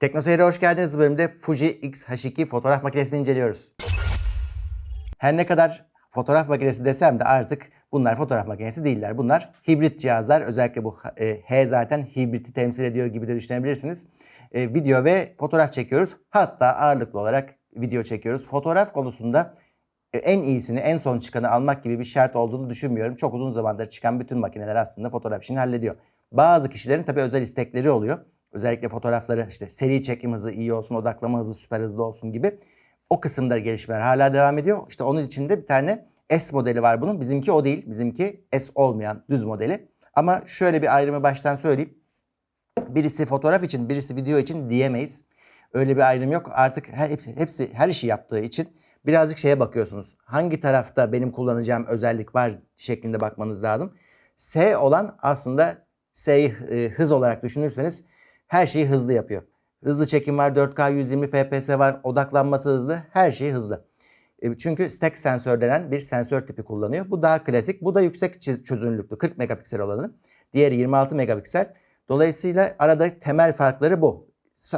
Teknoseyir'e hoş geldiniz. Bu bölümde Fuji X-H2 fotoğraf makinesini inceliyoruz. Her ne kadar fotoğraf makinesi desem de artık bunlar fotoğraf makinesi değiller. Bunlar hibrit cihazlar. Özellikle bu e, H zaten hibriti temsil ediyor gibi de düşünebilirsiniz. E, video ve fotoğraf çekiyoruz. Hatta ağırlıklı olarak video çekiyoruz. Fotoğraf konusunda e, en iyisini, en son çıkanı almak gibi bir şart olduğunu düşünmüyorum. Çok uzun zamandır çıkan bütün makineler aslında fotoğraf işini hallediyor. Bazı kişilerin tabii özel istekleri oluyor. Özellikle fotoğrafları işte seri çekim hızı iyi olsun, odaklama hızı süper hızlı olsun gibi. O kısımda gelişmeler hala devam ediyor. İşte onun içinde bir tane S modeli var bunun. Bizimki o değil. Bizimki S olmayan düz modeli. Ama şöyle bir ayrımı baştan söyleyeyim. Birisi fotoğraf için, birisi video için diyemeyiz. Öyle bir ayrım yok. Artık her, hepsi, hepsi her işi yaptığı için birazcık şeye bakıyorsunuz. Hangi tarafta benim kullanacağım özellik var şeklinde bakmanız lazım. S olan aslında S'yi e, hız olarak düşünürseniz her şeyi hızlı yapıyor. Hızlı çekim var, 4K 120 FPS var, odaklanması hızlı, her şey hızlı. E, Çünkü stack sensör denen bir sensör tipi kullanıyor. Bu daha klasik, bu da yüksek çözünürlüklü 40 megapiksel olanı. Diğeri 26 megapiksel. Dolayısıyla arada temel farkları bu.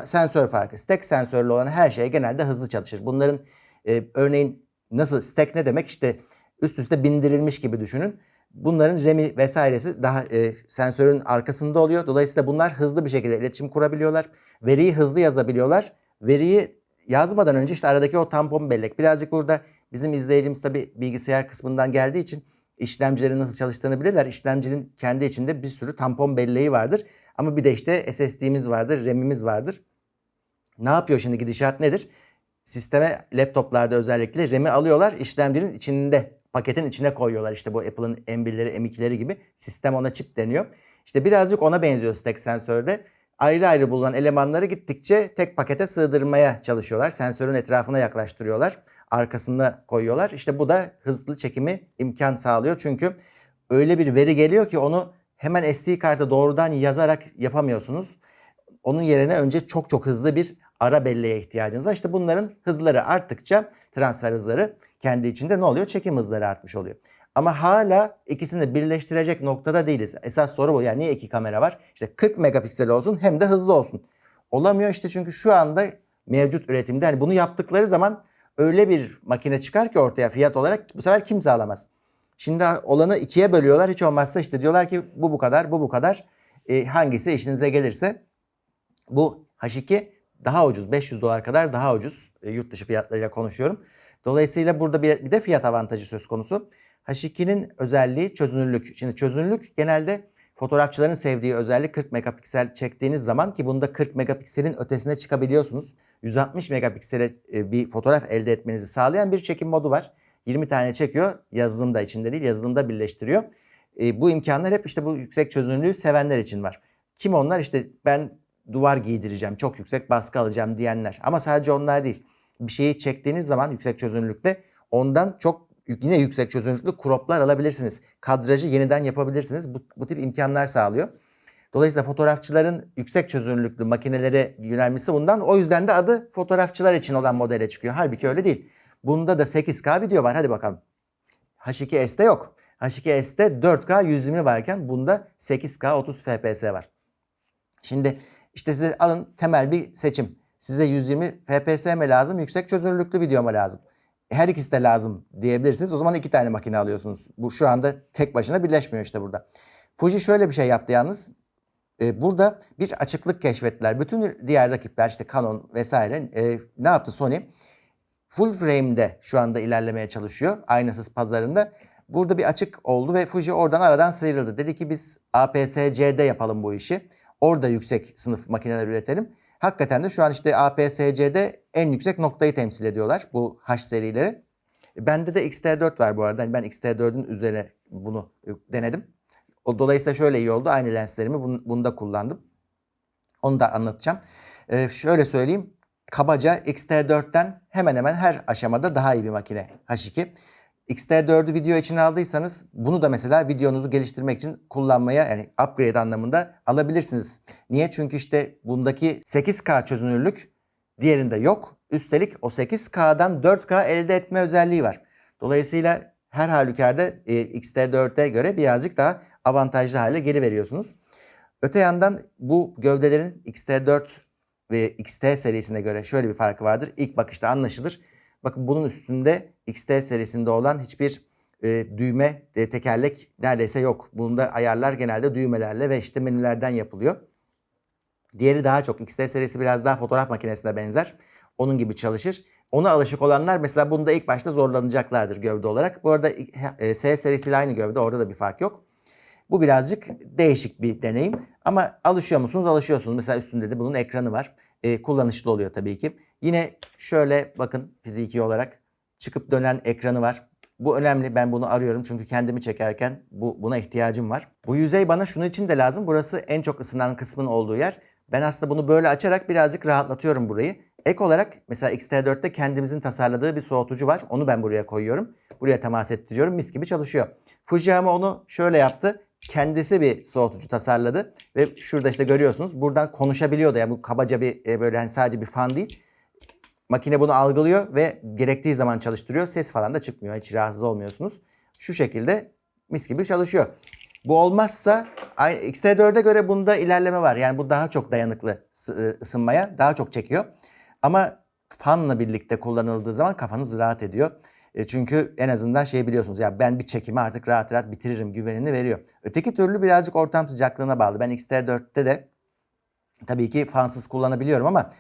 Sensör farkı. Stack sensörlü olan her şey genelde hızlı çalışır. Bunların e, örneğin nasıl stack ne demek? İşte üst üste bindirilmiş gibi düşünün. Bunların RAM'i vesairesi daha e, sensörün arkasında oluyor. Dolayısıyla bunlar hızlı bir şekilde iletişim kurabiliyorlar. Veriyi hızlı yazabiliyorlar. Veriyi yazmadan önce işte aradaki o tampon bellek. Birazcık burada bizim izleyicimiz tabii bilgisayar kısmından geldiği için işlemcilerin nasıl çalıştığını bilirler. İşlemcinin kendi içinde bir sürü tampon belleği vardır. Ama bir de işte SSD'miz vardır, RAM'imiz vardır. Ne yapıyor şimdi gidişat nedir? Sisteme laptoplarda özellikle RAM'i alıyorlar, işlemcinin içinde, paketin içine koyuyorlar. İşte bu Apple'ın M1'leri, M2'leri gibi. Sistem ona çip deniyor. İşte birazcık ona benziyor stack sensörde. Ayrı ayrı bulunan elemanları gittikçe tek pakete sığdırmaya çalışıyorlar. Sensörün etrafına yaklaştırıyorlar. Arkasına koyuyorlar. İşte bu da hızlı çekimi imkan sağlıyor. Çünkü öyle bir veri geliyor ki onu hemen SD karta doğrudan yazarak yapamıyorsunuz. Onun yerine önce çok çok hızlı bir ara belleğe ihtiyacınız var. İşte bunların hızları arttıkça transfer hızları kendi içinde ne oluyor? Çekim hızları artmış oluyor. Ama hala ikisini birleştirecek noktada değiliz. Esas soru bu. Yani niye iki kamera var? İşte 40 megapiksel olsun hem de hızlı olsun. Olamıyor işte çünkü şu anda mevcut üretimde hani bunu yaptıkları zaman öyle bir makine çıkar ki ortaya fiyat olarak bu sefer kimse alamaz. Şimdi olanı ikiye bölüyorlar. Hiç olmazsa işte diyorlar ki bu bu kadar, bu bu kadar. E, hangisi işinize gelirse bu H2 daha ucuz. 500 dolar kadar daha ucuz. E, yurt dışı fiyatlarıyla konuşuyorum. Dolayısıyla burada bir, bir de fiyat avantajı söz konusu. H2'nin özelliği çözünürlük. Şimdi çözünürlük genelde fotoğrafçıların sevdiği özellik 40 megapiksel çektiğiniz zaman ki bunda 40 megapikselin ötesine çıkabiliyorsunuz. 160 megapiksele e, bir fotoğraf elde etmenizi sağlayan bir çekim modu var. 20 tane çekiyor. Yazılım da içinde değil, yazılımda birleştiriyor. E, bu imkanlar hep işte bu yüksek çözünürlüğü sevenler için var. Kim onlar? İşte ben duvar giydireceğim, çok yüksek baskı alacağım diyenler. Ama sadece onlar değil. Bir şeyi çektiğiniz zaman yüksek çözünürlükte ondan çok yine yüksek çözünürlüklü croplar alabilirsiniz. Kadrajı yeniden yapabilirsiniz. Bu, bu tip imkanlar sağlıyor. Dolayısıyla fotoğrafçıların yüksek çözünürlüklü makinelere yönelmesi bundan. O yüzden de adı fotoğrafçılar için olan modele çıkıyor. Halbuki öyle değil. Bunda da 8K video var. Hadi bakalım. H2S'te yok. H2S'te 4K 120 varken bunda 8K 30 FPS var. Şimdi işte size alın temel bir seçim. Size 120 FPS mi lazım, yüksek çözünürlüklü video mu lazım? Her ikisi de lazım diyebilirsiniz. O zaman iki tane makine alıyorsunuz. Bu şu anda tek başına birleşmiyor işte burada. Fuji şöyle bir şey yaptı yalnız. Ee, burada bir açıklık keşfettiler. Bütün diğer rakipler işte Canon vesaire e, ne yaptı Sony? Full frame'de şu anda ilerlemeye çalışıyor. Aynasız pazarında. Burada bir açık oldu ve Fuji oradan aradan sıyrıldı. Dedi ki biz APS-C'de yapalım bu işi. Orada yüksek sınıf makineler üretelim. Hakikaten de şu an işte APS-C'de en yüksek noktayı temsil ediyorlar bu H serileri. Bende de XT4 var bu arada. Yani Ben XT4'ün üzerine bunu denedim. O dolayısıyla şöyle iyi oldu. Aynı lenslerimi bunu, bunda kullandım. Onu da anlatacağım. Ee, şöyle söyleyeyim. Kabaca XT4'ten hemen hemen her aşamada daha iyi bir makine H2. XT4'ü video için aldıysanız bunu da mesela videonuzu geliştirmek için kullanmaya yani upgrade anlamında alabilirsiniz. Niye? Çünkü işte bundaki 8K çözünürlük diğerinde yok. Üstelik o 8K'dan 4K elde etme özelliği var. Dolayısıyla her halükarda e, XT4'e göre birazcık daha avantajlı hale geri veriyorsunuz. Öte yandan bu gövdelerin XT4 ve XT serisine göre şöyle bir farkı vardır. İlk bakışta anlaşılır. Bakın bunun üstünde XT serisinde olan hiçbir e, düğme, e, tekerlek neredeyse yok. Bunda ayarlar genelde düğmelerle ve işte menülerden yapılıyor. Diğeri daha çok. XT serisi biraz daha fotoğraf makinesine benzer. Onun gibi çalışır. Ona alışık olanlar mesela bunda ilk başta zorlanacaklardır gövde olarak. Bu arada e, S serisiyle aynı gövde. Orada da bir fark yok. Bu birazcık değişik bir deneyim. Ama alışıyor musunuz? Alışıyorsunuz. Mesela üstünde de bunun ekranı var. E, kullanışlı oluyor tabii ki. Yine şöyle bakın fiziki olarak çıkıp dönen ekranı var. Bu önemli. Ben bunu arıyorum çünkü kendimi çekerken bu buna ihtiyacım var. Bu yüzey bana şunun için de lazım. Burası en çok ısınan kısmın olduğu yer. Ben aslında bunu böyle açarak birazcık rahatlatıyorum burayı. Ek olarak mesela X-T4'te kendimizin tasarladığı bir soğutucu var. Onu ben buraya koyuyorum. Buraya temas ettiriyorum. Mis gibi çalışıyor. Fuji ama onu şöyle yaptı. Kendisi bir soğutucu tasarladı. Ve şurada işte görüyorsunuz. Buradan konuşabiliyor da. Yani bu kabaca bir e, böyle hani sadece bir fan değil. Makine bunu algılıyor ve gerektiği zaman çalıştırıyor. Ses falan da çıkmıyor. Hiç rahatsız olmuyorsunuz. Şu şekilde mis gibi çalışıyor. Bu olmazsa X-T4'e göre bunda ilerleme var. Yani bu daha çok dayanıklı ısınmaya. Daha çok çekiyor. Ama fanla birlikte kullanıldığı zaman kafanız rahat ediyor. E çünkü en azından şey biliyorsunuz ya ben bir çekimi artık rahat rahat bitiririm güvenini veriyor. Öteki türlü birazcık ortam sıcaklığına bağlı. Ben X-T4'te de tabii ki fansız kullanabiliyorum ama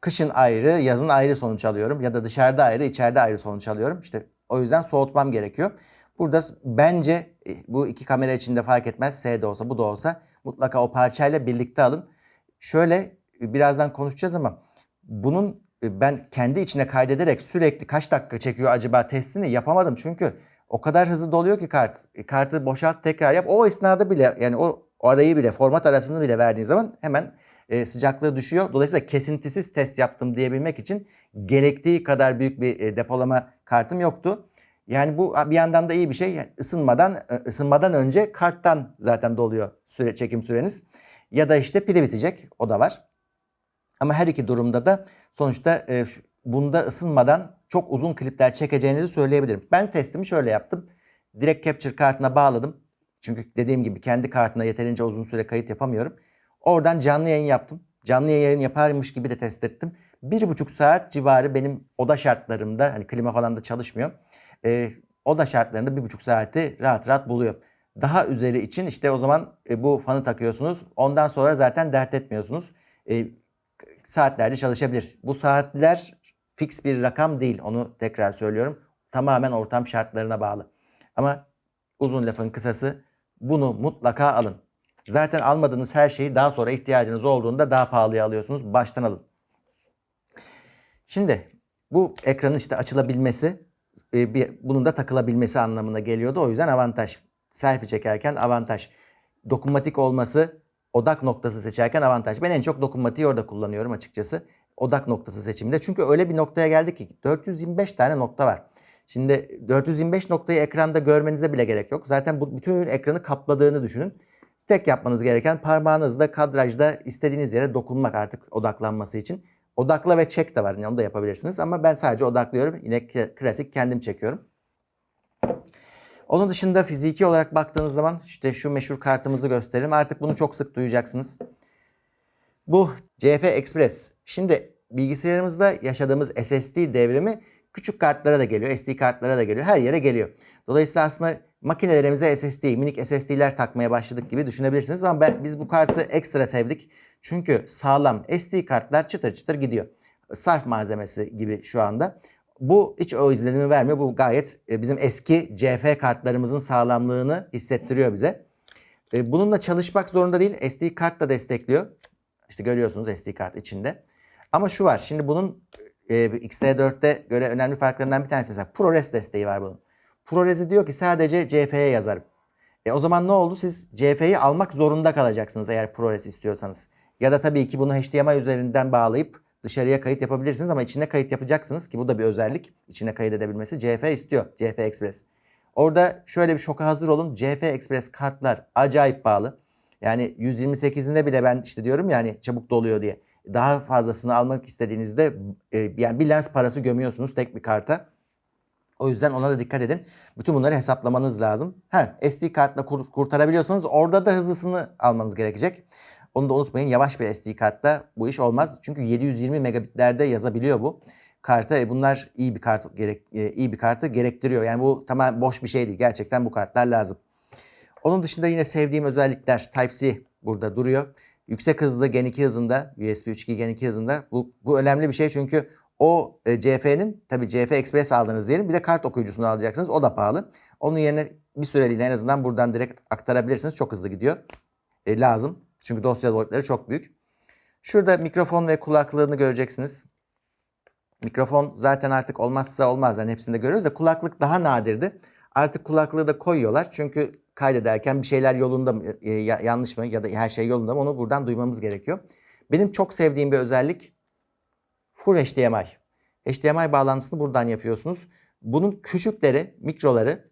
kışın ayrı, yazın ayrı sonuç alıyorum. Ya da dışarıda ayrı, içeride ayrı sonuç alıyorum. İşte o yüzden soğutmam gerekiyor. Burada bence e, bu iki kamera içinde fark etmez. S de olsa bu da olsa mutlaka o parçayla birlikte alın. Şöyle e, birazdan konuşacağız ama bunun ben kendi içine kaydederek sürekli kaç dakika çekiyor acaba testini yapamadım. Çünkü o kadar hızlı doluyor ki kart. Kartı boşalt tekrar yap. O esnada bile yani o, arayı bile format arasını bile verdiğin zaman hemen e, sıcaklığı düşüyor. Dolayısıyla kesintisiz test yaptım diyebilmek için gerektiği kadar büyük bir e, depolama kartım yoktu. Yani bu bir yandan da iyi bir şey. Yani ısınmadan ısınmadan önce karttan zaten doluyor süre çekim süreniz. Ya da işte pili bitecek. O da var. Ama her iki durumda da sonuçta e, bunda ısınmadan çok uzun klipler çekeceğinizi söyleyebilirim. Ben testimi şöyle yaptım. Direkt Capture kartına bağladım. Çünkü dediğim gibi kendi kartına yeterince uzun süre kayıt yapamıyorum. Oradan canlı yayın yaptım. Canlı yayın yaparmış gibi de test ettim. Bir buçuk saat civarı benim oda şartlarımda hani klima falan da çalışmıyor. E, oda şartlarında bir buçuk saati rahat rahat buluyor. Daha üzeri için işte o zaman e, bu fanı takıyorsunuz. Ondan sonra zaten dert etmiyorsunuz. E, saatlerce çalışabilir. Bu saatler fix bir rakam değil. Onu tekrar söylüyorum. Tamamen ortam şartlarına bağlı. Ama uzun lafın kısası bunu mutlaka alın. Zaten almadığınız her şeyi daha sonra ihtiyacınız olduğunda daha pahalıya alıyorsunuz. Baştan alın. Şimdi bu ekranın işte açılabilmesi, e, bir, bunun da takılabilmesi anlamına geliyordu. O yüzden avantaj. Selfie çekerken avantaj. Dokunmatik olması odak noktası seçerken avantaj. Ben en çok dokunmatiği orada kullanıyorum açıkçası. Odak noktası seçiminde. Çünkü öyle bir noktaya geldik ki 425 tane nokta var. Şimdi 425 noktayı ekranda görmenize bile gerek yok. Zaten bu bütün ekranı kapladığını düşünün. Tek yapmanız gereken parmağınızla kadrajda istediğiniz yere dokunmak artık odaklanması için. Odakla ve çek de var. Yani onu da yapabilirsiniz ama ben sadece odaklıyorum. Yine klasik kendim çekiyorum. Onun dışında fiziki olarak baktığınız zaman işte şu meşhur kartımızı gösterelim. Artık bunu çok sık duyacaksınız. Bu CF Express. Şimdi bilgisayarımızda yaşadığımız SSD devrimi küçük kartlara da geliyor, SD kartlara da geliyor, her yere geliyor. Dolayısıyla aslında makinelerimize SSD, minik SSD'ler takmaya başladık gibi düşünebilirsiniz. Ama ben, biz bu kartı ekstra sevdik. Çünkü sağlam SD kartlar çıtır çıtır gidiyor. Sarf malzemesi gibi şu anda. Bu hiç o izlenimi vermiyor. Bu gayet e, bizim eski CF kartlarımızın sağlamlığını hissettiriyor bize. E, bununla çalışmak zorunda değil. SD kart da destekliyor. İşte görüyorsunuz SD kart içinde. Ama şu var. Şimdi bunun e, XT4'te göre önemli farklarından bir tanesi mesela ProRes desteği var bunun. ProRes'i diyor ki sadece CF'ye yazarım. E o zaman ne oldu? Siz CF'yi almak zorunda kalacaksınız eğer ProRes istiyorsanız. Ya da tabii ki bunu HDMI üzerinden bağlayıp dışarıya kayıt yapabilirsiniz ama içine kayıt yapacaksınız ki bu da bir özellik. İçine kayıt edebilmesi CF istiyor. CF Express. Orada şöyle bir şoka hazır olun. CF Express kartlar acayip pahalı. Yani 128'inde bile ben işte diyorum yani çabuk doluyor diye. Daha fazlasını almak istediğinizde e, yani bir lens parası gömüyorsunuz tek bir karta. O yüzden ona da dikkat edin. Bütün bunları hesaplamanız lazım. Ha, SD kartla kur- kurtarabiliyorsanız orada da hızlısını almanız gerekecek. Onu da unutmayın yavaş bir SD kartta bu iş olmaz. Çünkü 720 megabitlerde yazabiliyor bu karta. E bunlar iyi bir kart gerek e, iyi bir kartı gerektiriyor. Yani bu tamamen boş bir şey değil. Gerçekten bu kartlar lazım. Onun dışında yine sevdiğim özellikler Type-C burada duruyor. Yüksek hızlı Gen 2 hızında, USB 3.2 Gen 2 hızında. Bu, bu önemli bir şey çünkü o e, CF'nin tabii CF Express aldınız diyelim. Bir de kart okuyucusunu alacaksınız. O da pahalı. Onun yerine bir süreliğine en azından buradan direkt aktarabilirsiniz. Çok hızlı gidiyor. E, lazım. Çünkü dosya boyutları çok büyük. Şurada mikrofon ve kulaklığını göreceksiniz. Mikrofon zaten artık olmazsa olmaz. Yani hepsinde görüyoruz da kulaklık daha nadirdi. Artık kulaklığı da koyuyorlar. Çünkü kaydederken bir şeyler yolunda mı, e, ya- yanlış mı ya da her şey yolunda mı onu buradan duymamız gerekiyor. Benim çok sevdiğim bir özellik Full HDMI. HDMI bağlantısını buradan yapıyorsunuz. Bunun küçükleri, mikroları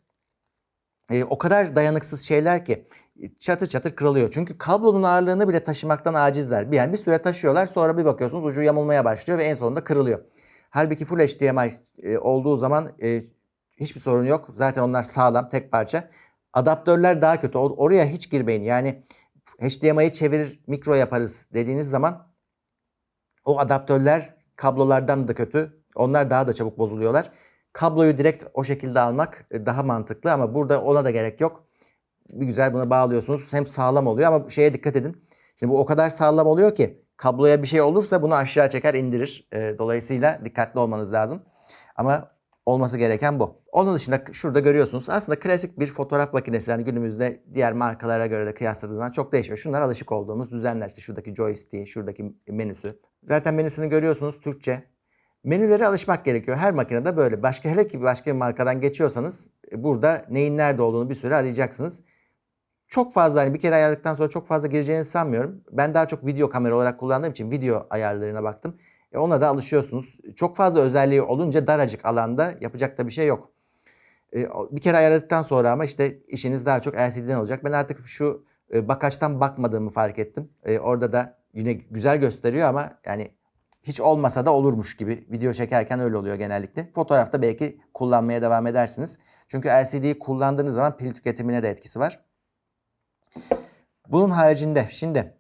e, o kadar dayanıksız şeyler ki çatır çatır kırılıyor. Çünkü kablonun ağırlığını bile taşımaktan acizler. Bir- Yani bir süre taşıyorlar sonra bir bakıyorsunuz ucu yamulmaya başlıyor ve en sonunda kırılıyor. Halbuki Full HDMI e, olduğu zaman e, hiçbir sorun yok. Zaten onlar sağlam, tek parça. Adaptörler daha kötü. Oraya hiç girmeyin. Yani HDMI'yi çevirir, mikro yaparız dediğiniz zaman o adaptörler kablolardan da kötü. Onlar daha da çabuk bozuluyorlar. Kabloyu direkt o şekilde almak e, daha mantıklı ama burada ona da gerek yok. Bir güzel buna bağlıyorsunuz. Hem sağlam oluyor ama şeye dikkat edin. Şimdi bu o kadar sağlam oluyor ki kabloya bir şey olursa bunu aşağı çeker indirir. E, dolayısıyla dikkatli olmanız lazım. Ama olması gereken bu. Onun dışında şurada görüyorsunuz aslında klasik bir fotoğraf makinesi. Yani günümüzde diğer markalara göre de kıyasladığınızdan çok değişmiyor. Şunlar alışık olduğumuz düzenler. İşte şuradaki joystick, şuradaki menüsü. Zaten menüsünü görüyorsunuz Türkçe. Menülere alışmak gerekiyor. Her makinede böyle. Başka hele ki başka bir markadan geçiyorsanız e, burada neyin nerede olduğunu bir süre arayacaksınız. Çok fazla hani bir kere ayarladıktan sonra çok fazla gireceğinizi sanmıyorum. Ben daha çok video kamera olarak kullandığım için video ayarlarına baktım. E ona da alışıyorsunuz. Çok fazla özelliği olunca daracık alanda yapacak da bir şey yok. E, bir kere ayarladıktan sonra ama işte işiniz daha çok LCD'den olacak. Ben artık şu e, bakaçtan bakmadığımı fark ettim. E, orada da yine güzel gösteriyor ama yani hiç olmasa da olurmuş gibi video çekerken öyle oluyor genellikle. Fotoğrafta belki kullanmaya devam edersiniz. Çünkü LCD'yi kullandığınız zaman pil tüketimine de etkisi var. Bunun haricinde şimdi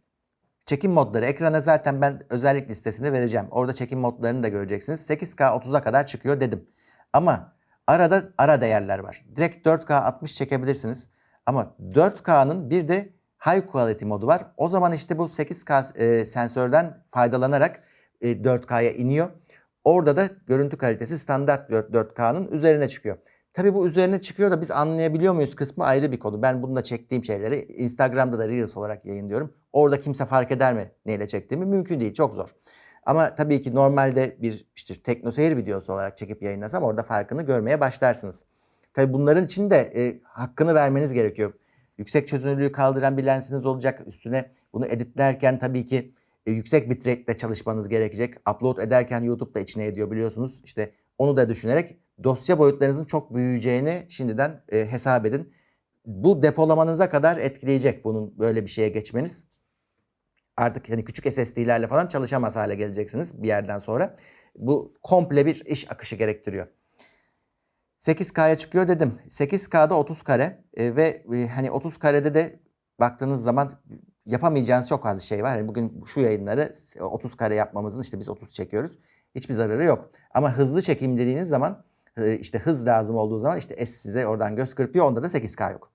çekim modları ekrana zaten ben özellik listesinde vereceğim. Orada çekim modlarını da göreceksiniz. 8K 30'a kadar çıkıyor dedim. Ama arada ara değerler var. Direkt 4K 60 çekebilirsiniz. Ama 4K'nın bir de high quality modu var. O zaman işte bu 8K e, sensörden faydalanarak e, 4K'ya iniyor. Orada da görüntü kalitesi standart 4, 4K'nın üzerine çıkıyor. Tabii bu üzerine çıkıyor da biz anlayabiliyor muyuz kısmı ayrı bir konu. Ben bununla çektiğim şeyleri Instagram'da da Reels olarak yayınlıyorum. Orada kimse fark eder mi neyle çektiğimi? Mümkün değil, çok zor. Ama tabii ki normalde bir işte teknoseyir videosu olarak çekip yayınlasam orada farkını görmeye başlarsınız. Tabii bunların için de e, hakkını vermeniz gerekiyor. Yüksek çözünürlüğü kaldıran bir lensiniz olacak. Üstüne bunu editlerken tabii ki e, yüksek bitrate'le çalışmanız gerekecek. Upload ederken YouTube da içine ediyor biliyorsunuz. İşte onu da düşünerek dosya boyutlarınızın çok büyüyeceğini şimdiden e, hesap edin. Bu depolamanıza kadar etkileyecek bunun böyle bir şeye geçmeniz. Artık hani küçük SSD'lerle falan çalışamaz hale geleceksiniz bir yerden sonra. Bu komple bir iş akışı gerektiriyor. 8K'ya çıkıyor dedim. 8K'da 30 kare e, ve e, hani 30 karede de baktığınız zaman yapamayacağınız çok az şey var. Hani bugün şu yayınları 30 kare yapmamızın işte biz 30 çekiyoruz. Hiçbir zararı yok. Ama hızlı çekim dediğiniz zaman işte hız lazım olduğu zaman işte S size oradan göz kırpıyor. Onda da 8K yok.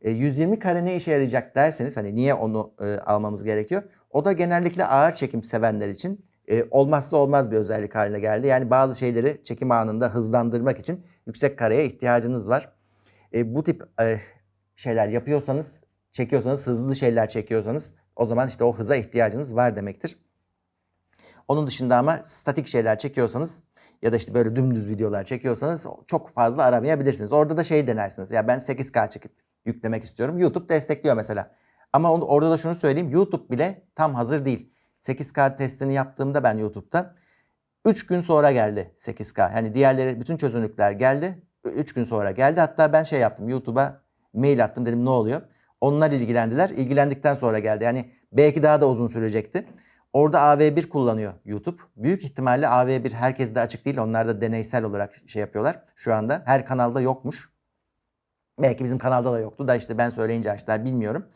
E, 120 kare ne işe yarayacak derseniz hani niye onu e, almamız gerekiyor? O da genellikle ağır çekim sevenler için e, olmazsa olmaz bir özellik haline geldi. Yani bazı şeyleri çekim anında hızlandırmak için yüksek kareye ihtiyacınız var. E, bu tip e, şeyler yapıyorsanız, çekiyorsanız, hızlı şeyler çekiyorsanız o zaman işte o hıza ihtiyacınız var demektir. Onun dışında ama statik şeyler çekiyorsanız ya da işte böyle dümdüz videolar çekiyorsanız çok fazla aramayabilirsiniz. Orada da şey denersiniz. Ya ben 8K çekip yüklemek istiyorum. YouTube destekliyor mesela. Ama onu, orada da şunu söyleyeyim. YouTube bile tam hazır değil. 8K testini yaptığımda ben YouTube'da 3 gün sonra geldi 8K. Yani diğerleri bütün çözünürlükler geldi. 3 gün sonra geldi. Hatta ben şey yaptım. YouTube'a mail attım dedim ne oluyor? Onlar ilgilendiler. İlgilendikten sonra geldi. Yani belki daha da uzun sürecekti. Orada AV1 kullanıyor YouTube. Büyük ihtimalle AV1 herkes de açık değil. Onlar da deneysel olarak şey yapıyorlar şu anda. Her kanalda yokmuş. Belki bizim kanalda da yoktu da işte ben söyleyince açtılar bilmiyorum.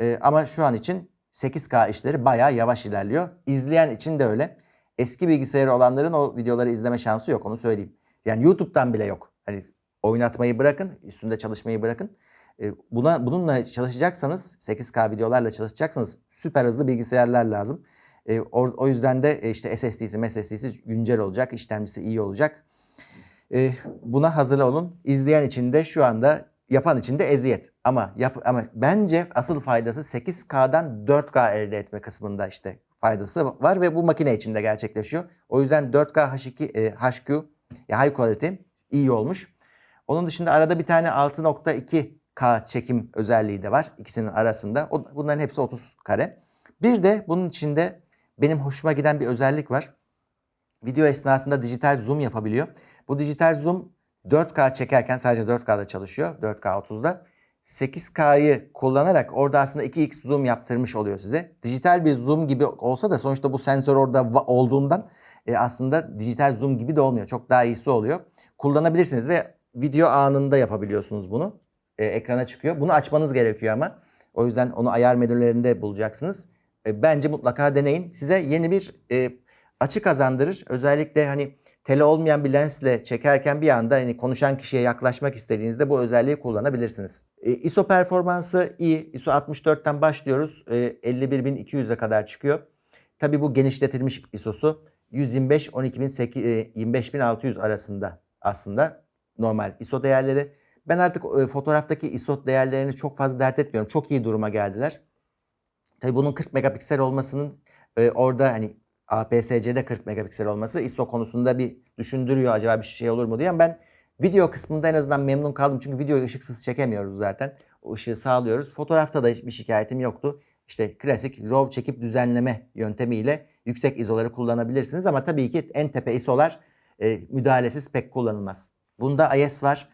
Ee, ama şu an için 8K işleri bayağı yavaş ilerliyor. İzleyen için de öyle. Eski bilgisayarı olanların o videoları izleme şansı yok onu söyleyeyim. Yani YouTube'dan bile yok. Hani oynatmayı bırakın, üstünde çalışmayı bırakın. E, Buna bununla çalışacaksanız 8K videolarla çalışacaksanız süper hızlı bilgisayarlar lazım. E, o, o yüzden de e, işte SSD'si, MSSD'si güncel olacak, işlemcisi iyi olacak. E, buna hazır olun. İzleyen için de şu anda yapan için de eziyet. Ama yap, ama bence asıl faydası 8K'dan 4K elde etme kısmında işte faydası var ve bu makine içinde gerçekleşiyor. O yüzden 4K H2 e, HQ ya high quality iyi olmuş. Onun dışında arada bir tane 6.2K çekim özelliği de var ikisinin arasında. O, bunların hepsi 30 kare. Bir de bunun içinde benim hoşuma giden bir özellik var. Video esnasında dijital zoom yapabiliyor. Bu dijital zoom 4K çekerken sadece 4K'da çalışıyor. 4K 30'da. 8K'yı kullanarak orada aslında 2x zoom yaptırmış oluyor size. Dijital bir zoom gibi olsa da sonuçta bu sensör orada olduğundan e, aslında dijital zoom gibi de olmuyor. Çok daha iyisi oluyor. Kullanabilirsiniz ve video anında yapabiliyorsunuz bunu. E, ekrana çıkıyor. Bunu açmanız gerekiyor ama. O yüzden onu ayar menülerinde bulacaksınız. E, bence mutlaka deneyin. Size yeni bir e, açı kazandırır. Özellikle hani tele olmayan bir lensle çekerken bir anda hani konuşan kişiye yaklaşmak istediğinizde bu özelliği kullanabilirsiniz. E, ISO performansı iyi. ISO 64'ten başlıyoruz. E, 51200'e kadar çıkıyor. Tabii bu genişletilmiş ISO'su 125 12800 e, 25600 arasında aslında normal ISO değerleri. Ben artık e, fotoğraftaki ISO değerlerini çok fazla dert etmiyorum. Çok iyi duruma geldiler. Tabii bunun 40 megapiksel olmasının e, orada hani APS-C'de 40 megapiksel olması ISO konusunda bir düşündürüyor acaba bir şey olur mu diye. Ben video kısmında en azından memnun kaldım. Çünkü videoyu ışıksız çekemiyoruz zaten. O ışığı sağlıyoruz. Fotoğrafta da hiçbir şikayetim yoktu. İşte klasik RAW çekip düzenleme yöntemiyle yüksek ISO'ları kullanabilirsiniz. Ama tabii ki en tepe ISO'lar e, müdahalesiz pek kullanılmaz. Bunda IS var.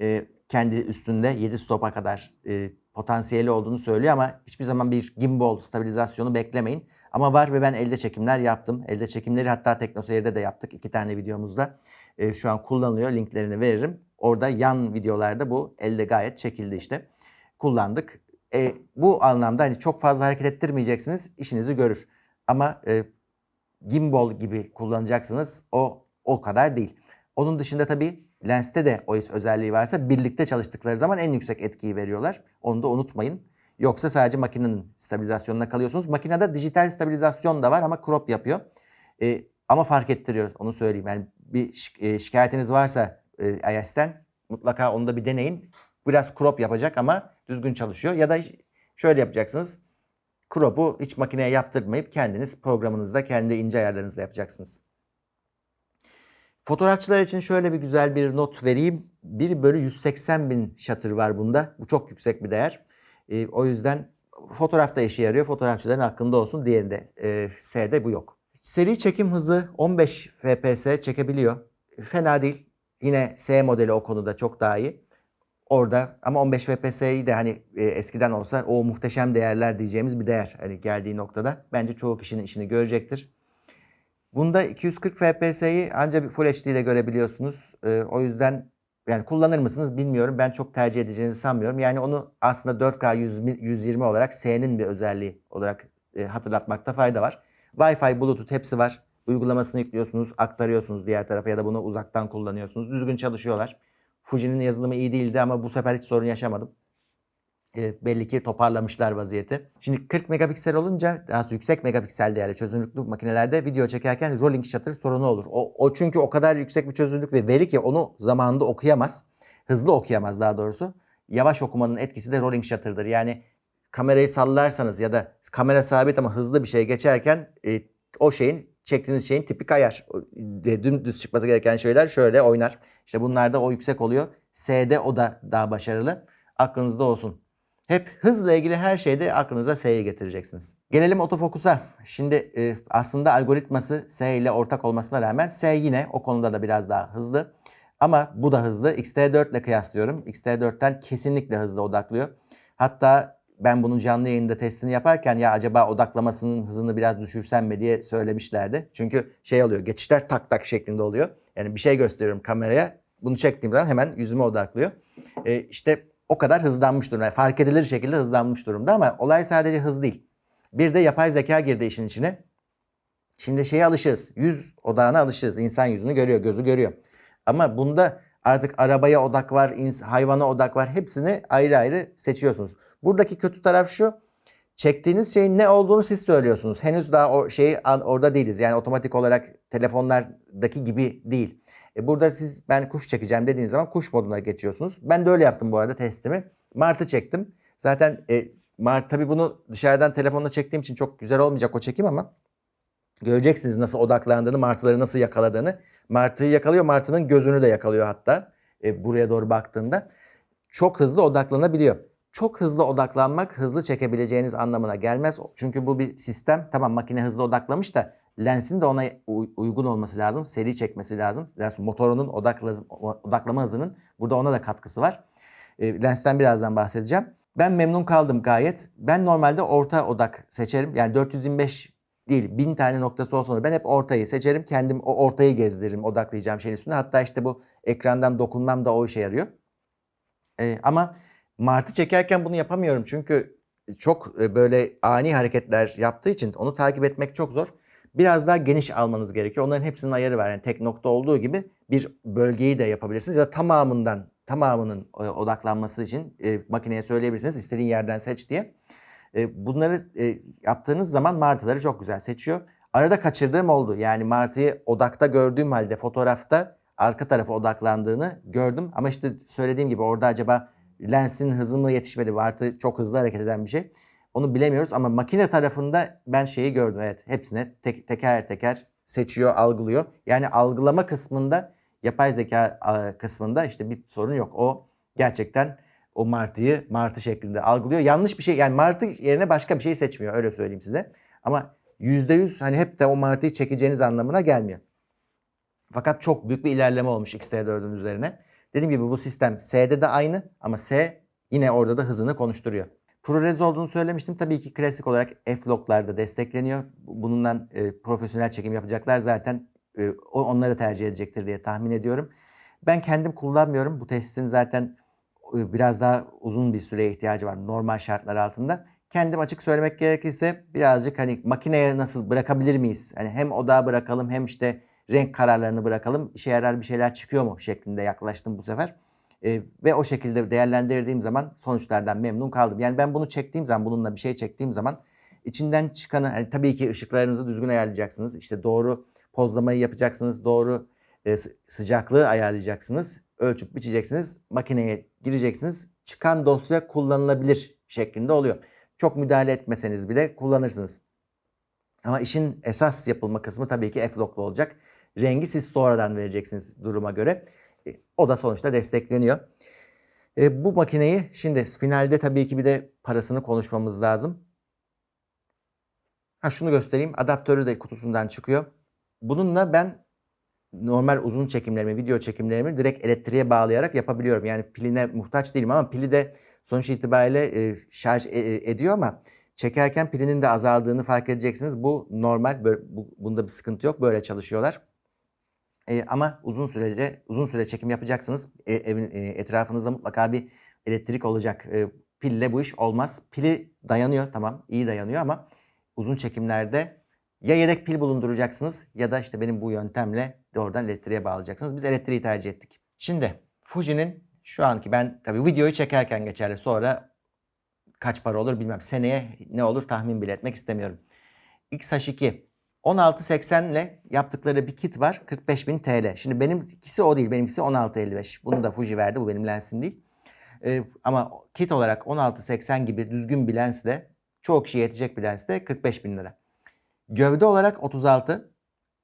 E, kendi üstünde 7 stopa kadar e, potansiyeli olduğunu söylüyor ama hiçbir zaman bir gimbal stabilizasyonu beklemeyin. Ama var ve ben elde çekimler yaptım. Elde çekimleri hatta TeknoSeyir'de de yaptık. iki tane videomuzda. E, şu an kullanılıyor. Linklerini veririm. Orada yan videolarda bu elde gayet çekildi işte. Kullandık. E, bu anlamda hani çok fazla hareket ettirmeyeceksiniz. işinizi görür. Ama e, gimbal gibi kullanacaksınız. O o kadar değil. Onun dışında tabii lenste de OIS özelliği varsa birlikte çalıştıkları zaman en yüksek etkiyi veriyorlar. Onu da unutmayın. Yoksa sadece makinenin stabilizasyonuna kalıyorsunuz. Makinede dijital stabilizasyon da var ama crop yapıyor. Ee, ama fark ettiriyor onu söyleyeyim. Yani bir şi- e, şikayetiniz varsa e, iOS'ten mutlaka onu da bir deneyin. Biraz crop yapacak ama düzgün çalışıyor. Ya da şöyle yapacaksınız. Crop'u hiç makineye yaptırmayıp kendiniz programınızda kendi ince ayarlarınızla yapacaksınız. Fotoğrafçılar için şöyle bir güzel bir not vereyim. 1 bölü 180 bin shutter var bunda. Bu çok yüksek bir değer. Ee, o yüzden fotoğrafta işe yarıyor. Fotoğrafçıların aklında olsun. Diğerinde e, S'de bu yok. Seri çekim hızı 15 fps çekebiliyor. Fena değil. Yine S modeli o konuda çok daha iyi. Orada ama 15 FPS'yi de hani e, eskiden olsa o muhteşem değerler diyeceğimiz bir değer hani geldiği noktada. Bence çoğu kişinin işini görecektir. Bunda 240 FPS'yi ancak Full HD ile görebiliyorsunuz. Ee, o yüzden yani kullanır mısınız bilmiyorum. Ben çok tercih edeceğinizi sanmıyorum. Yani onu aslında 4K 100 120 olarak S'nin bir özelliği olarak e, hatırlatmakta fayda var. Wi-Fi, Bluetooth hepsi var. Uygulamasını yüklüyorsunuz, aktarıyorsunuz diğer tarafa ya da bunu uzaktan kullanıyorsunuz. Düzgün çalışıyorlar. Fuji'nin yazılımı iyi değildi ama bu sefer hiç sorun yaşamadım. E, belli ki toparlamışlar vaziyeti. Şimdi 40 megapiksel olunca daha yüksek megapiksel değerli çözünürlüklü makinelerde video çekerken rolling shutter sorunu olur. O, o çünkü o kadar yüksek bir çözünürlük ve veri ki onu zamanında okuyamaz. Hızlı okuyamaz daha doğrusu. Yavaş okumanın etkisi de rolling shutter'dır. Yani kamerayı sallarsanız ya da kamera sabit ama hızlı bir şey geçerken e, o şeyin çektiğiniz şeyin tipi kayar. O, de- Dümdüz çıkması gereken şeyler şöyle oynar. İşte bunlarda o yüksek oluyor. S'de o da daha başarılı. Aklınızda olsun. Hep hızla ilgili her şeyde aklınıza S'yi getireceksiniz. Gelelim otofokusa. Şimdi e, aslında algoritması S ile ortak olmasına rağmen S yine o konuda da biraz daha hızlı. Ama bu da hızlı. XT4 ile kıyaslıyorum. XT4'ten kesinlikle hızlı odaklıyor. Hatta ben bunun canlı yayında testini yaparken ya acaba odaklamasının hızını biraz düşürsem mi diye söylemişlerdi. Çünkü şey oluyor geçişler tak tak şeklinde oluyor. Yani bir şey gösteriyorum kameraya. Bunu çektiğim zaman hemen yüzüme odaklıyor. E, işte o kadar hızlanmış durumda. Fark edilir şekilde hızlanmış durumda ama olay sadece hız değil. Bir de yapay zeka girdi işin içine. Şimdi şeye alışığız. Yüz odağına alışığız. İnsan yüzünü görüyor, gözü görüyor. Ama bunda artık arabaya odak var, hayvana odak var. Hepsini ayrı ayrı seçiyorsunuz. Buradaki kötü taraf şu. Çektiğiniz şeyin ne olduğunu siz söylüyorsunuz. Henüz daha o şeyi orada değiliz. Yani otomatik olarak telefonlardaki gibi değil. E burada siz ben kuş çekeceğim dediğiniz zaman kuş moduna geçiyorsunuz. Ben de öyle yaptım bu arada testimi. Martı çektim. Zaten e, Mart tabii bunu dışarıdan telefonla çektiğim için çok güzel olmayacak o çekim ama göreceksiniz nasıl odaklandığını, martıları nasıl yakaladığını. Martıyı yakalıyor, martının gözünü de yakalıyor hatta e, buraya doğru baktığında. Çok hızlı odaklanabiliyor. Çok hızlı odaklanmak hızlı çekebileceğiniz anlamına gelmez. Çünkü bu bir sistem. Tamam makine hızlı odaklamış da lensin de ona uy- uygun olması lazım. Seri çekmesi lazım. Lens motorunun odakla, odaklama hızının burada ona da katkısı var. E, lensten birazdan bahsedeceğim. Ben memnun kaldım gayet. Ben normalde orta odak seçerim. Yani 425 değil 1000 tane noktası olsa da ben hep ortayı seçerim. Kendim o ortayı gezdiririm odaklayacağım şeyin üstüne. Hatta işte bu ekrandan dokunmam da o işe yarıyor. E, ama Martı çekerken bunu yapamıyorum çünkü çok e, böyle ani hareketler yaptığı için onu takip etmek çok zor. Biraz daha geniş almanız gerekiyor. Onların hepsinin ayarı var. Yani tek nokta olduğu gibi bir bölgeyi de yapabilirsiniz ya da tamamından tamamının e, odaklanması için e, makineye söyleyebilirsiniz. İstediğin yerden seç diye. E, bunları e, yaptığınız zaman martıları çok güzel seçiyor. Arada kaçırdığım oldu. Yani martıyı odakta gördüğüm halde fotoğrafta arka tarafa odaklandığını gördüm. Ama işte söylediğim gibi orada acaba lensin hızı mı yetişmedi? Martı çok hızlı hareket eden bir şey. Onu bilemiyoruz ama makine tarafında ben şeyi gördüm. Evet hepsine tek, teker teker seçiyor, algılıyor. Yani algılama kısmında yapay zeka kısmında işte bir sorun yok. O gerçekten o martıyı martı şeklinde algılıyor. Yanlış bir şey yani martı yerine başka bir şey seçmiyor öyle söyleyeyim size. Ama %100 hani hep de o martıyı çekeceğiniz anlamına gelmiyor. Fakat çok büyük bir ilerleme olmuş XT4'ün üzerine. Dediğim gibi bu sistem S'de de aynı ama S yine orada da hızını konuşturuyor. ProRes olduğunu söylemiştim. Tabii ki klasik olarak F-Log'larda destekleniyor. Bununla e, profesyonel çekim yapacaklar zaten e, onları tercih edecektir diye tahmin ediyorum. Ben kendim kullanmıyorum. Bu testin zaten e, biraz daha uzun bir süreye ihtiyacı var normal şartlar altında. Kendim açık söylemek gerekirse birazcık hani makineye nasıl bırakabilir miyiz? Hani hem odağa bırakalım hem işte renk kararlarını bırakalım. İşe yarar bir şeyler çıkıyor mu şeklinde yaklaştım bu sefer. E, ve o şekilde değerlendirdiğim zaman sonuçlardan memnun kaldım. Yani ben bunu çektiğim zaman, bununla bir şey çektiğim zaman içinden çıkanı, hani tabii ki ışıklarınızı düzgün ayarlayacaksınız. İşte doğru pozlamayı yapacaksınız, doğru e, sı- sıcaklığı ayarlayacaksınız. Ölçüp biçeceksiniz, makineye gireceksiniz. Çıkan dosya kullanılabilir şeklinde oluyor. Çok müdahale etmeseniz bile kullanırsınız. Ama işin esas yapılma kısmı tabii ki F-Log'lu olacak. Rengi siz sonradan vereceksiniz duruma göre. O da sonuçta destekleniyor. E, bu makineyi şimdi finalde tabii ki bir de parasını konuşmamız lazım. Ha şunu göstereyim. Adaptörü de kutusundan çıkıyor. Bununla ben normal uzun çekimlerimi, video çekimlerimi direkt elektriğe bağlayarak yapabiliyorum. Yani piline muhtaç değilim ama pili de sonuç itibariyle e, şarj e- e- ediyor ama çekerken pilinin de azaldığını fark edeceksiniz. Bu normal, böyle, bu- bunda bir sıkıntı yok. Böyle çalışıyorlar. E, ama uzun sürece uzun süre çekim yapacaksınız. E, evin e, etrafınızda mutlaka bir elektrik olacak. E, pille bu iş olmaz. Pili dayanıyor tamam, iyi dayanıyor ama uzun çekimlerde ya yedek pil bulunduracaksınız ya da işte benim bu yöntemle doğrudan elektriğe bağlayacaksınız. Biz elektriği tercih ettik. Şimdi Fuji'nin şu anki ben tabii videoyu çekerken geçerli. Sonra kaç para olur bilmem. Seneye ne olur tahmin bile etmek istemiyorum. XH2 1680 ile yaptıkları bir kit var. 45.000 TL. Şimdi benimkisi o değil. Benimkisi 1655. Bunu da Fuji verdi. Bu benim lensim değil. Ee, ama kit olarak 1680 gibi düzgün bir lensle çoğu kişiye yetecek bir lensle 45.000 lira. Gövde olarak 36.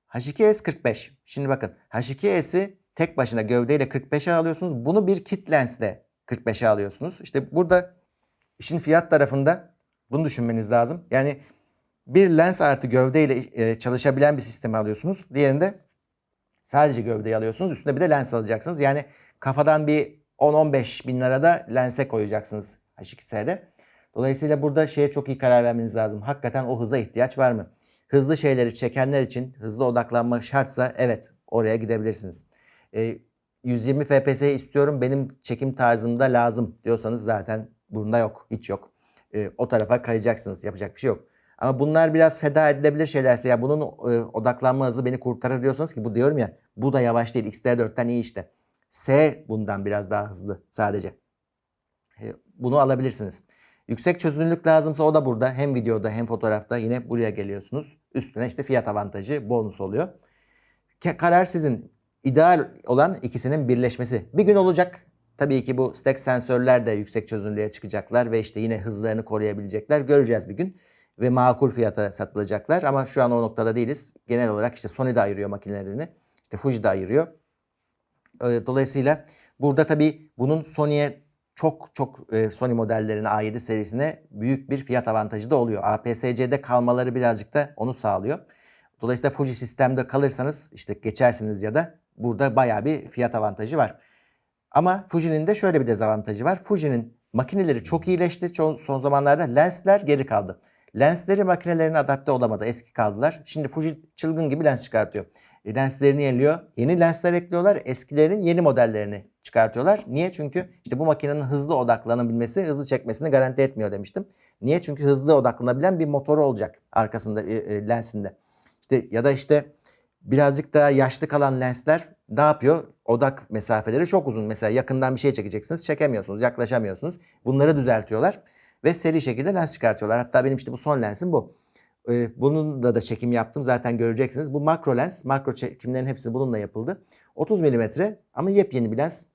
H2S 45. Şimdi bakın H2S'i tek başına gövdeyle 45'e alıyorsunuz. Bunu bir kit lensle 45'e alıyorsunuz. İşte burada işin fiyat tarafında bunu düşünmeniz lazım. Yani bir lens artı gövdeyle e, çalışabilen bir sistemi alıyorsunuz. Diğerinde sadece gövdeyi alıyorsunuz. Üstüne bir de lens alacaksınız. Yani kafadan bir 10-15 bin lira da lense koyacaksınız H2S'de. Dolayısıyla burada şeye çok iyi karar vermeniz lazım. Hakikaten o hıza ihtiyaç var mı? Hızlı şeyleri çekenler için hızlı odaklanma şartsa evet oraya gidebilirsiniz. E, 120 FPS istiyorum benim çekim tarzımda lazım diyorsanız zaten bunda yok. Hiç yok. E, o tarafa kayacaksınız. Yapacak bir şey yok. Ama bunlar biraz feda edilebilir şeylerse ya bunun e, odaklanma hızı beni kurtarır diyorsanız ki bu diyorum ya bu da yavaş değil. XT4'ten iyi işte. S bundan biraz daha hızlı sadece. E, Bunu alabilirsiniz. Yüksek çözünürlük lazımsa o da burada. Hem videoda hem fotoğrafta yine buraya geliyorsunuz. Üstüne işte fiyat avantajı bonus oluyor. Karar sizin. İdeal olan ikisinin birleşmesi. Bir gün olacak. Tabii ki bu stack sensörler de yüksek çözünürlüğe çıkacaklar ve işte yine hızlarını koruyabilecekler. Göreceğiz bir gün. Ve makul fiyata satılacaklar ama şu an o noktada değiliz. Genel olarak işte Sony de ayırıyor makinelerini. İşte Fuji de ayırıyor. Ee, Dolayısıyla burada tabii bunun Sony'ye çok çok e, Sony modellerine A7 serisine büyük bir fiyat avantajı da oluyor. APS-C'de kalmaları birazcık da onu sağlıyor. Dolayısıyla Fuji sistemde kalırsanız işte geçersiniz ya da burada bayağı bir fiyat avantajı var. Ama Fuji'nin de şöyle bir dezavantajı var. Fuji'nin makineleri çok iyileşti. Son zamanlarda lensler geri kaldı. Lensleri makinelerine adapte olamadı. Eski kaldılar. Şimdi Fuji çılgın gibi lens çıkartıyor. E, lenslerini yeniliyor. Yeni lensler ekliyorlar. Eskilerin yeni modellerini çıkartıyorlar. Niye? Çünkü işte bu makinenin hızlı odaklanabilmesi, hızlı çekmesini garanti etmiyor demiştim. Niye? Çünkü hızlı odaklanabilen bir motoru olacak arkasında e, e, lensinde. İşte ya da işte birazcık daha yaşlı kalan lensler ne yapıyor? Odak mesafeleri çok uzun. Mesela yakından bir şey çekeceksiniz, çekemiyorsunuz, yaklaşamıyorsunuz. Bunları düzeltiyorlar ve seri şekilde lens çıkartıyorlar. Hatta benim işte bu son lensim bu. Ee, bunun da çekim yaptım. Zaten göreceksiniz. Bu makro lens. Makro çekimlerin hepsi bununla yapıldı. 30 milimetre ama yepyeni bir lens.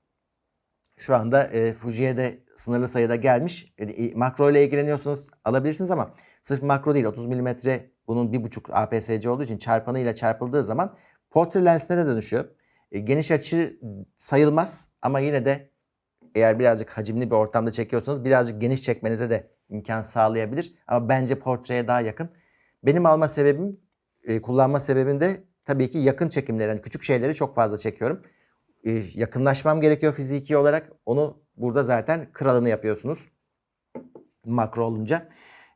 Şu anda e, Fuji'ye de sınırlı sayıda gelmiş. E, makro ile ilgileniyorsanız alabilirsiniz ama sırf makro değil 30 milimetre bunun 1.5 APS-C olduğu için çarpanıyla çarpıldığı zaman portre lensine de dönüşüyor. E, geniş açı sayılmaz ama yine de eğer birazcık hacimli bir ortamda çekiyorsanız birazcık geniş çekmenize de imkan sağlayabilir. Ama bence portreye daha yakın. Benim alma sebebim, e, kullanma sebebim de tabii ki yakın çekimleri. Yani küçük şeyleri çok fazla çekiyorum. E, yakınlaşmam gerekiyor fiziki olarak. Onu burada zaten kralını yapıyorsunuz. Makro olunca.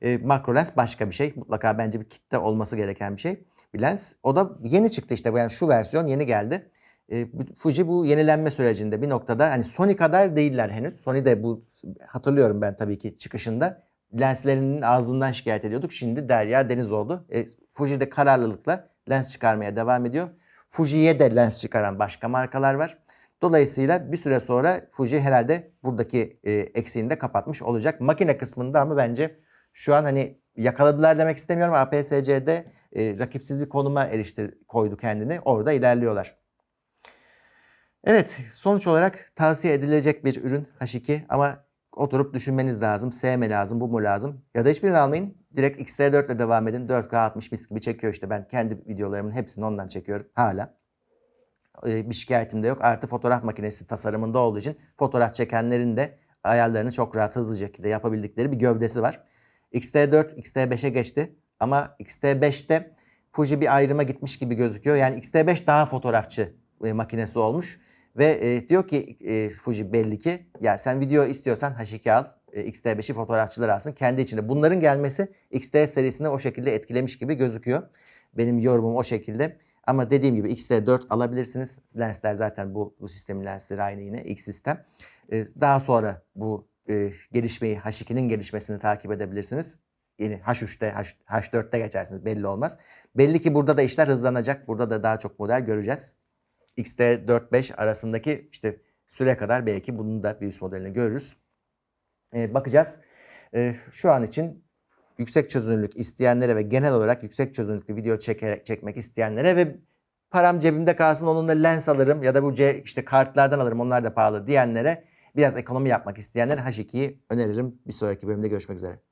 E, makro lens başka bir şey. Mutlaka bence bir kitle olması gereken bir şey. Bir lens. O da yeni çıktı işte. Yani şu versiyon yeni geldi. E, Fuji bu yenilenme sürecinde bir noktada hani Sony kadar değiller henüz. Sony de bu hatırlıyorum ben tabii ki çıkışında lenslerinin ağzından şikayet ediyorduk. Şimdi derya deniz oldu. E, Fuji de kararlılıkla lens çıkarmaya devam ediyor. Fuji'ye de lens çıkaran başka markalar var. Dolayısıyla bir süre sonra Fuji herhalde buradaki e, eksiğini de kapatmış olacak. Makine kısmında ama bence şu an hani yakaladılar demek istemiyorum. APS-C'de e, rakipsiz bir konuma eriştir koydu kendini. Orada ilerliyorlar. Evet, sonuç olarak tavsiye edilecek bir ürün H2 ama oturup düşünmeniz lazım. S mi lazım, bu mu lazım? Ya da hiçbirini almayın. Direkt X-T4 ile devam edin. 4K 60 mis gibi çekiyor işte. Ben kendi videolarımın hepsini ondan çekiyorum hala. Ee, bir şikayetim de yok. Artı fotoğraf makinesi tasarımında olduğu için fotoğraf çekenlerin de ayarlarını çok rahat hızlı şekilde yapabildikleri bir gövdesi var. X-T4 X-T5'e geçti ama X-T5'te Fuji bir ayrıma gitmiş gibi gözüküyor. Yani X-T5 daha fotoğrafçı e, makinesi olmuş. Ve e, diyor ki e, Fuji belli ki ya sen video istiyorsan H2 al. E, X-T5'i fotoğrafçılar alsın kendi içinde. Bunların gelmesi X-T serisini o şekilde etkilemiş gibi gözüküyor. Benim yorumum o şekilde. Ama dediğim gibi X-T4 alabilirsiniz. Lensler zaten bu, bu sistemin lensleri aynı yine X sistem. E, daha sonra bu e, gelişmeyi H2'nin gelişmesini takip edebilirsiniz. Yeni H3'te, H, H4'te geçersiniz belli olmaz. Belli ki burada da işler hızlanacak. Burada da daha çok model göreceğiz. XT4-5 arasındaki işte süre kadar belki bunun da bir üst modelini görürüz. Ee, bakacağız. Ee, şu an için yüksek çözünürlük isteyenlere ve genel olarak yüksek çözünürlüklü video çekerek çekmek isteyenlere ve param cebimde kalsın onunla lens alırım ya da bu C, işte kartlardan alırım onlar da pahalı diyenlere biraz ekonomi yapmak isteyenlere H2'yi öneririm. Bir sonraki bölümde görüşmek üzere.